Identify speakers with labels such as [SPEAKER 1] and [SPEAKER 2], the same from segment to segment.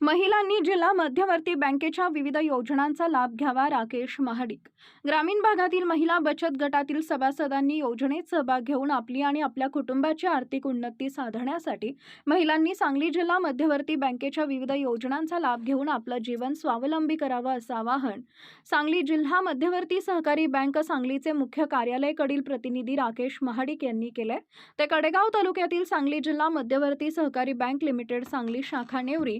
[SPEAKER 1] महिलांनी जिल्हा मध्यवर्ती बँकेच्या विविध योजनांचा लाभ घ्यावा राकेश महाडिक. ग्रामीण भागातील महिला बचत गटातील सभासदांनी योजनेत सहभाग घेऊन आपली आणि आपल्या कुटुंबाची आर्थिक उन्नती साधण्यासाठी महिलांनी सांगली जिल्हा मध्यवर्ती बँकेच्या विविध योजनांचा लाभ घेऊन आपलं जीवन स्वावलंबी करावं असं आवाहन सांगली जिल्हा मध्यवर्ती सहकारी बँक सांगलीचे मुख्य कार्यालयकडील प्रतिनिधी राकेश महाडिक यांनी केले ते कडेगाव तालुक्यातील सांगली जिल्हा मध्यवर्ती सहकारी बँक लिमिटेड सांगली शाखा नेवरी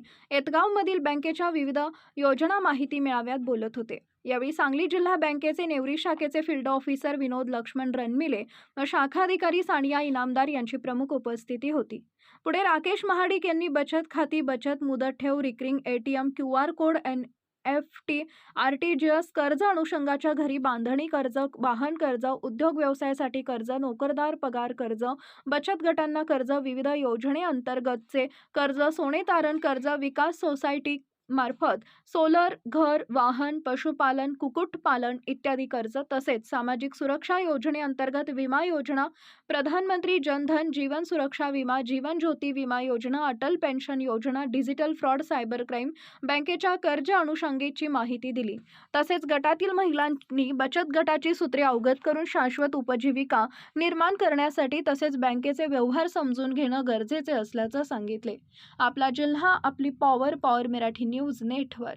[SPEAKER 1] एतगावमधील बँकेच्या विविध योजना माहिती मेळाव्यात बोलत होते. यावेळी सांगली जिल्हा बँकेचे नेवरी शाखेचे फील्ड ऑफिसर विनोद लक्ष्मण रणमिले व शाखा अधिकारी सानिया इनामदार यांची प्रमुख उपस्थिती होती. पुढे राकेश महाडिक यांनी बचत खाती बचत मुदत ठेव recurring ATM Q R code N F T R T G S कर्ज अनुषंगाच्या घरी बांधणी कर्ज वाहन कर्ज उद्योग व्यवसायासाठी कर्ज नोकरदार पगार कर्ज बचत गटांना कर्ज विविध योजनेअंतर्गतचे कर्ज सोने तारण कर्ज विकास सोसायटी मार्फत सोलर घर वाहन पशुपालन कुक्कुटपालन इत्यादी कर्ज तसेच सामाजिक सुरक्षा योजनेअंतर्गत विमा योजना प्रधानमंत्री जनधन जीवन सुरक्षा विमा Jeevan Jyoti Bima Yojana Atal pension Yojana digital fraud cyber crime बँकेच्या कर्ज अनुषंगीची माहिती दिली. तसेच गटातील महिलांनी बचत गटाची सूत्रे अवगत करून शाश्वत उपजीविका निर्माण करण्यासाठी तसेच बँकेचे व्यवहार समजून घेणं गरजेचे असल्याचं सांगितले. आपला जिल्हा आपली power power Marathi news network.